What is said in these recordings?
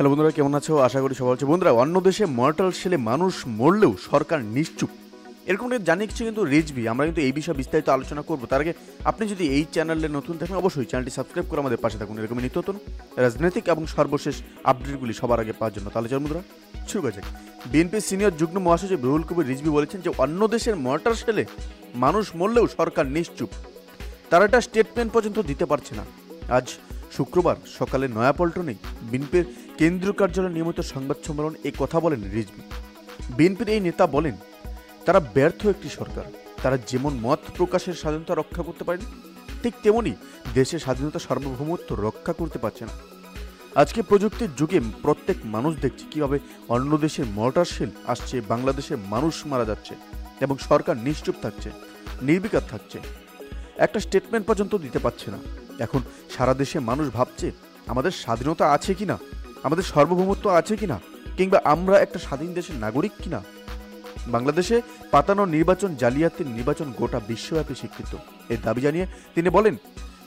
Hello বন্ধুরা, কেমন আছো? আশা করি সবাই আছে। বন্ধুরা, অন্য দেশে মর্টাল সেলে মানুষ মরলেও সরকার নিশ্চুপ। এরকম একটা জানিয়েছে কিন্তু রিজবি আমরা কিন্তু এই বিষয়ে বিস্তারিত আলোচনা করব। তার আগে আপনি যদি এই চ্যানেলে নতুন থাকেন, অবশ্যই চ্যানেলটি সাবস্ক্রাইব করে আমাদের পাশে থাকুন। এরকম নিত্য রাজনৈতিক এবং সর্বশেষ আপডেটগুলি সবার আগে পাওয়ার জন্য। তাহলে চল বন্ধুরা, শুরু করা যাক। বিএনপির সিনিয়র যুগ্ম মহাসচিব রুহুল কবির রিজবি বলেছেন যে, অন্য দেশের মর্টার সেলে মানুষ মরলেও সরকার নিশ্চুপ। তারা একটা স্টেটমেন্ট পর্যন্ত দিতে পারছে না। আজ শুক্রবার সকালে নয়াপল্টনে বিএনপির কেন্দ্রীয় কার্যালয়ে নিয়মিত সংবাদ সম্মেলন এই কথা বলেন রিজভি। বিএনপির এই নেতা বলেন, তারা ব্যর্থ একটি সরকার। তারা যেমন মত প্রকাশের স্বাধীনতা রক্ষা করতে পারেন, ঠিক তেমনি দেশের স্বাধীনতা সার্বভৌমত্ব রক্ষা করতে পারছে না। আজকে প্রযুক্তির যুগে প্রত্যেক মানুষ দেখছে কীভাবে অন্য দেশের মর্টার আসছে বাংলাদেশের মানুষ মারা যাচ্ছে এবং সরকার নিশ্চুপ থাকছে, নির্বিকার থাকছে। একটা স্টেটমেন্ট পর্যন্ত দিতে পারছে না। এখন সারা দেশে মানুষ ভাবছে, আমাদের স্বাধীনতা আছে কি না আমাদের সার্বভৌমত্ব আছে কি না কিংবা আমরা একটা স্বাধীন দেশের নাগরিক কি না বাংলাদেশে পাতানো নির্বাচন জালিয়াতির নির্বাচন গোটা বিশ্বব্যাপী স্বীকৃত। এর দাবি জানিয়ে তিনি বলেন,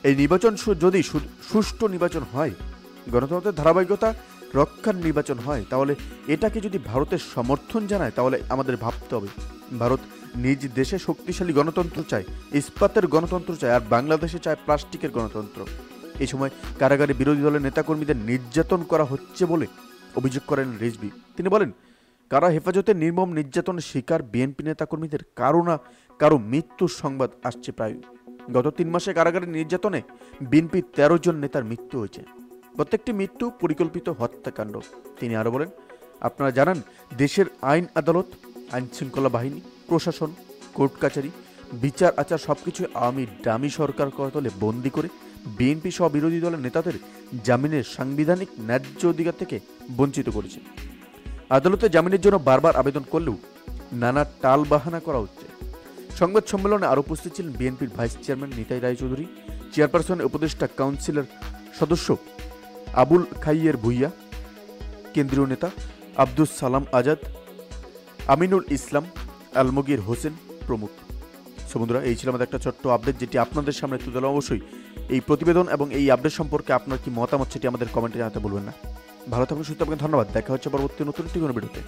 এই নির্বাচন যদি সুষ্ঠু নির্বাচন হয়, গণতন্ত্রের ধারাবাহিকতা রক্ষার নির্বাচন হয়, তাহলে এটাকে যদি ভারতের সমর্থন জানায়, তাহলে আমাদের ভাবতে হবে। ভারত নিজ দেশে শক্তিশালী গণতন্ত্র চায়, ইস্পাতের গণতন্ত্র চায়, আর বাংলাদেশে চায় প্লাস্টিকের গণতন্ত্র। এই সময় কারাগারে বিরোধী দলের নেতাকর্মীদের নির্যাতন করা হচ্ছে বলে অভিযোগ করেন রিজবি তিনি বলেন, কারা হেফাজতে নির্মম নির্যাতন শিকার বিএনপি নেতাকর্মীদের, কারও না কারও মৃত্যুর সংবাদ আসছে প্রায়। গত তিন মাসে কারাগারের নির্যাতনে বিএনপি তেরো জন নেতার মৃত্যু হয়েছে। প্রত্যেকটি মৃত্যু পরিকল্পিত হত্যাকাণ্ড। তিনি আরও বলেন, আপনারা জানান, দেশের আইন আদালত, আইন শৃঙ্খলা বাহিনী, প্রশাসন, কোর্ট কাছারি বিচার আচার সবকিছু আওয়ামী ডামি সরকার করতলে বন্দি করে বিএনপি সহ বিরোধী দলের নেতাদের জামিনের সাংবিধানিক ন্যায্য অধিকার থেকে বঞ্চিত করেছে। আদালতে জামিনের জন্য বারবার আবেদন করলেও নানা টাল বাহানা করা হচ্ছে। সংবাদ সম্মেলনে আরও উপস্থিত ছিলেন বিএনপির vice chairman Nitai Raychaudhuri chairperson উপদেষ্টা কাউন্সিলর সদস্য আবুল খাইয়ের ভুইয়া, কেন্দ্রীয় নেতা আব্দুস সালাম আজাদ, আমিনুল ইসলাম, আলমগীর হোসেন প্রমুখ। সো বন্ধুরা, এই ছিল আমাদের একটা ছোট্ট আপডেট যেটি আপনাদের সামনে তুলে দিলাম অবশ্যই এই প্রতিবেদন এবং এই আপডেট সম্পর্কে আপনার কি মতামত সেটি আমাদের কমেন্টে জানাতে বলবেন না। ভালো থাকবেন সুস্থ থাকবেন ধন্যবাদ। দেখা হচ্ছে পরবর্তী নতুন একটি কোনো ভিডিওতে।